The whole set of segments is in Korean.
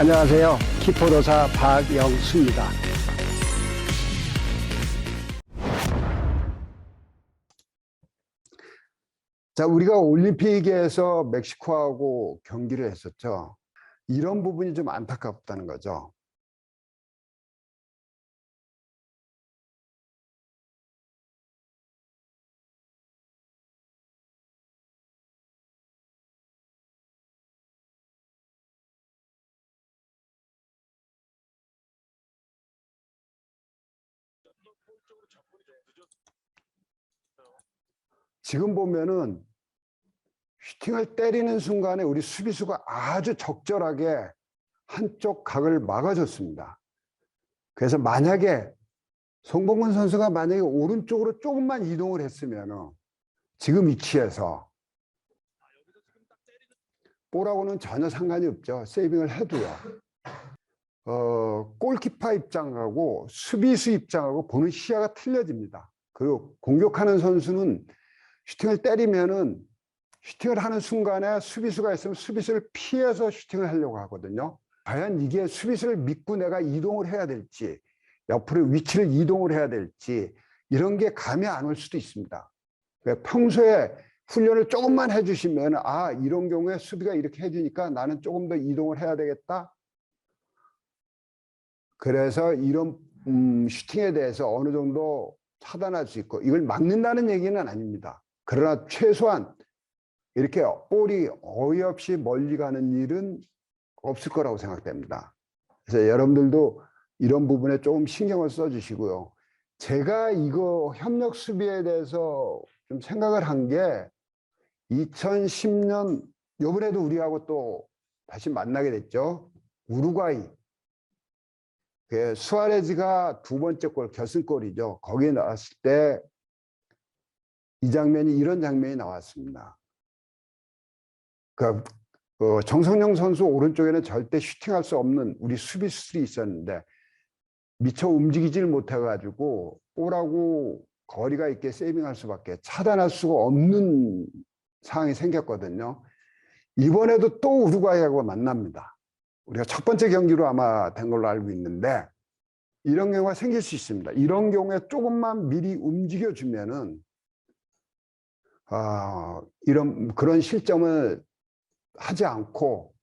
안녕하세요. 키포도사 박영수입니다. 자, 우리가 올림픽에서 멕시코하고 경기를 했었죠. 이런 부분이 좀 안타깝다는 거죠. 지금 보면은 슈팅을 때리는 순간에 우리 수비수가 아주 적절하게 한쪽 각을 막아줬습니다. 그래서 만약에 송봉근 선수가 만약에 오른쪽으로 조금만 이동을 했으면 지금 위치에서 볼하고는 전혀 상관이 없죠. 세이빙을 해도요. 어, 골키파 입장하고 수비수 입장하고 보는 시야가 틀려집니다. 그리고 공격하는 선수는 슈팅을 때리면은 슈팅을 하는 순간에 수비수가 있으면 수비수를 피해서 슈팅을 하려고 하거든요. 과연 이게 수비수를 믿고 내가 이동을 해야 될지, 옆으로 위치를 이동을 해야 될지, 이런 게 감이 안 올 수도 있습니다. 평소에 훈련을 조금만 해주시면, 아, 이런 경우에 수비가 이렇게 해주니까 나는 조금 더 이동을 해야 되겠다. 그래서 이런 음, 슈팅에 대해서 어느 정도 차단할 수 있고, 이걸 막는다는 얘기는 아닙니다. 그러나 최소한 이렇게 볼이 어이없이 멀리 가는 일은 없을 거라고 생각됩니다. 그래서 여러분들도 이런 부분에 조금 신경을 써주시고요. 제가 이거 협력 수비에 대해서 좀 생각을 한 게 2010년 요번에도 우리하고 또 다시 만나게 됐죠. 우루과이. 그 수아레즈가 두 번째 골 결승골이죠. 거기에 나왔을 때 이 장면이 이런 장면이 나왔습니다. 그 어, 정성영 선수 오른쪽에는 절대 슈팅할 수 없는 우리 수비수들이 있었는데 미처 움직이질 못해가지고 볼하고 거리가 있게 세이빙할 수밖에 차단할 수가 없는 상황이 생겼거든요. 이번에도 또 우루과이하고 만납니다. 우리가 첫 번째 경기로 아마 된 걸로 알고 있는데 이런 경우가 생길 수 있습니다. 이런 경우에 조금만 미리 움직여주면은 아, 이런 그런 실점을 하지 않고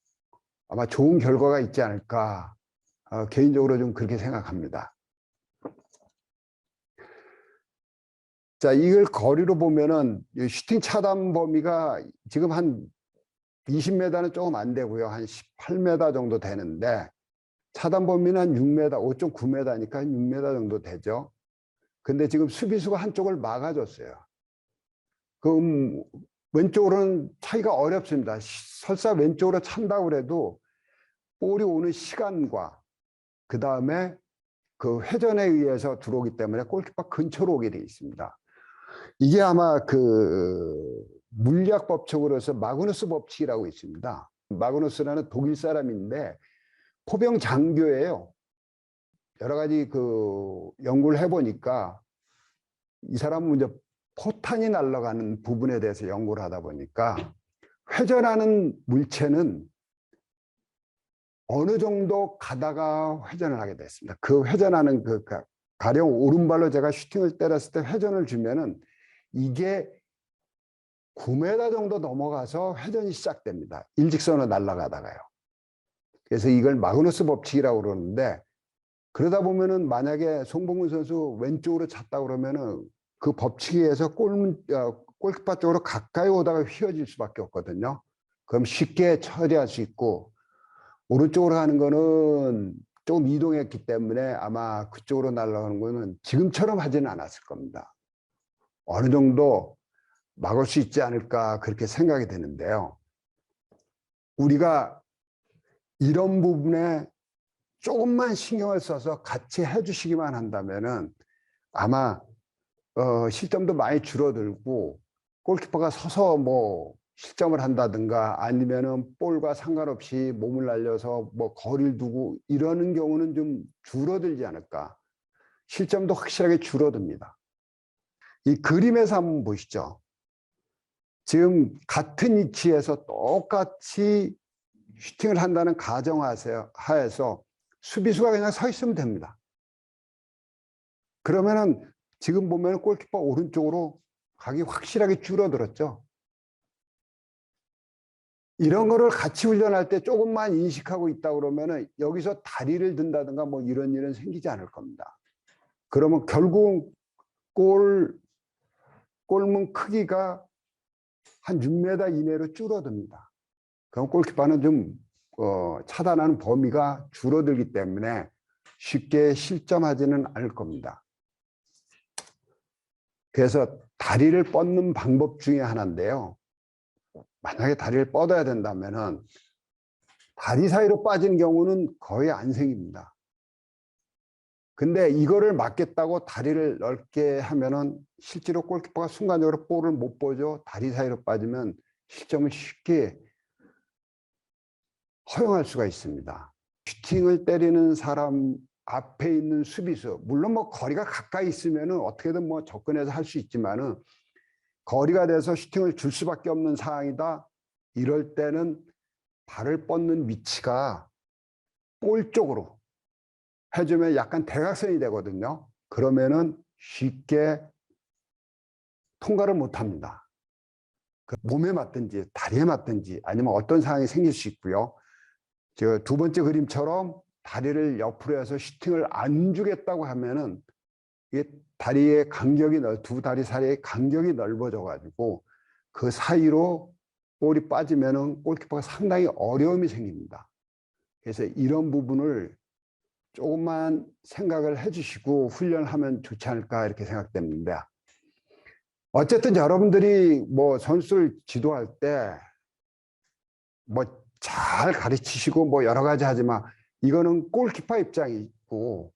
아마 좋은 결과가 있지 않을까 어, 개인적으로 좀 그렇게 생각합니다. 자, 이걸 거리로 보면은 이 슈팅 차단 범위가 지금 한 20m는 조금 안 되고요. 한 18m 정도 되는데 차단 범위는 한 6m, 5.9m니까 한 6m 정도 되죠. 근데 지금 수비수가 한쪽을 막아줬어요. 그럼 왼쪽으로는 차이가 어렵습니다. 설사 왼쪽으로 찬다고 그래도 볼이 오는 시간과 그 다음에 그 회전에 의해서 들어오기 때문에 골키퍼 근처로 오게 되어 있습니다. 이게 아마 그 물리학 법칙으로서 마그누스 법칙이라고 있습니다. 마그누스라는 독일 사람인데 포병 장교예요. 여러 가지 그 연구를 해보니까 이 사람은 이제 포탄이 날아가는 부분에 대해서 연구를 하다 보니까 회전하는 물체는 어느 정도 가다가 회전을 하게 됐습니다. 그 회전하는 그 가령 오른발로 제가 슈팅을 때렸을 때 회전을 주면은 이게 9m 정도 넘어가서 회전이 시작됩니다. 일직선으로 날아가다가요. 그래서 이걸 마그누스 법칙이라고 그러는데 그러다 보면은 만약에 송봉근 선수 왼쪽으로 찼다 그러면은 그 법칙에 의해서 골, 어, 골키퍼 쪽으로 가까이 오다가 휘어질 수밖에 없거든요. 그럼 쉽게 처리할 수 있고 오른쪽으로 가는 거는 조금 이동했기 때문에 아마 그쪽으로 날아가는 거는 지금처럼 하지는 않았을 겁니다. 어느 정도 막을 수 있지 않을까 그렇게 생각이 되는데요. 우리가 이런 부분에 조금만 신경을 써서 같이 해주시기만 한다면은 아마 어, 실점도 많이 줄어들고 골키퍼가 서서 뭐 실점을 한다든가 아니면은 볼과 상관없이 몸을 날려서 뭐 거리를 두고 이러는 경우는 좀 줄어들지 않을까. 실점도 확실하게 줄어듭니다. 이 그림에서 한번 보시죠. 지금 같은 위치에서 똑같이 슈팅을 한다는 가정하에서 하에서 수비수가 그냥 서 있으면 됩니다. 그러면은 지금 보면 골키퍼 오른쪽으로 각이 확실하게 줄어들었죠. 이런 거를 같이 훈련할 때 조금만 인식하고 있다 그러면은 여기서 다리를 든다든가 뭐 이런 일은 생기지 않을 겁니다. 그러면 결국 골 골문 크기가 한 6m 이내로 줄어듭니다. 그럼 골키퍼는 좀 어, 차단하는 범위가 줄어들기 때문에 쉽게 실점하지는 않을 겁니다. 그래서 다리를 뻗는 방법 중에 하나인데요. 만약에 다리를 뻗어야 된다면 은 다리 사이로 빠지는 경우는 거의 안 생깁니다. 근데 이거를 막겠다고 다리를 넓게 하면은 실제로 골키퍼가 순간적으로 볼을 못 보죠. 다리 사이로 빠지면 실점을 쉽게 허용할 수가 있습니다. 슈팅을 때리는 사람 앞에 있는 수비수, 물론 뭐 거리가 가까이 있으면은 어떻게든 뭐 접근해서 할 수 있지만은 거리가 돼서 슈팅을 줄 수밖에 없는 상황이다. 이럴 때는 발을 뻗는 위치가 볼 쪽으로 해주면 약간 대각선이 되거든요. 그러면은 쉽게 통과를 못 합니다. 그 몸에 맞든지 다리에 맞든지 아니면 어떤 상황이 생길 수 있고요. 저 두 번째 그림처럼 다리를 옆으로 해서 슈팅을 안 주겠다고 하면은 이게 다리의 간격이 넓, 두 다리 사이의 간격이 넓어져 가지고 그 사이로 볼이 빠지면은 골키퍼가 상당히 어려움이 생깁니다. 그래서 이런 부분을 조금만 생각을 해주시고 훈련하면 좋지 않을까 이렇게 생각됩니다. 어쨌든 여러분들이 뭐 선수를 지도할 때 뭐 잘 가르치시고 뭐 여러 가지 하지만 이거는 골키퍼 입장이 있고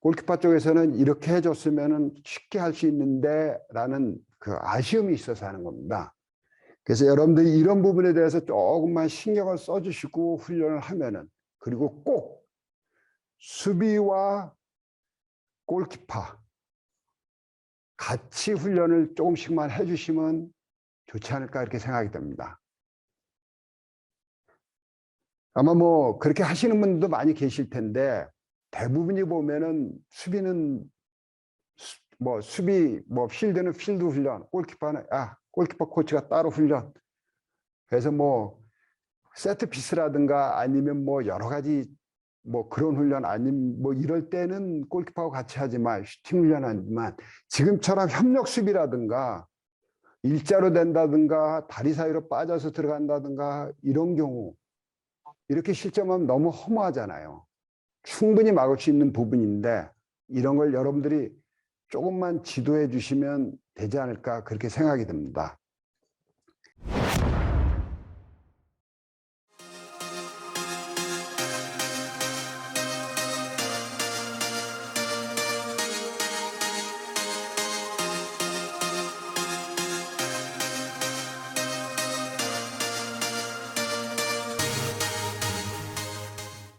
골키퍼 쪽에서는 이렇게 해줬으면 쉽게 할 수 있는데 라는 그 아쉬움이 있어서 하는 겁니다. 그래서 여러분들이 이런 부분에 대해서 조금만 신경을 써주시고 훈련을 하면은 그리고 꼭 수비와 골키퍼 같이 훈련을 조금씩만 해주시면 좋지 않을까 이렇게 생각이 됩니다. 아마 뭐 그렇게 하시는 분도 많이 계실 텐데 대부분이 보면은 수비는 수, 뭐 수비 뭐 필드는 필드 훈련, 골키퍼는 아 골키퍼 코치가 따로 훈련. 그래서 뭐 세트 피스라든가 아니면 뭐 여러 가지 뭐 그런 훈련 아니면 뭐 이럴 때는 골키퍼하고 같이 하지만 슈팅 훈련 하지만 지금처럼 협력 수비라든가 일자로 된다든가 다리 사이로 빠져서 들어간다든가 이런 경우 이렇게 실점하면 너무 허무하잖아요. 충분히 막을 수 있는 부분인데 이런 걸 여러분들이 조금만 지도해 주시면 되지 않을까 그렇게 생각이 듭니다.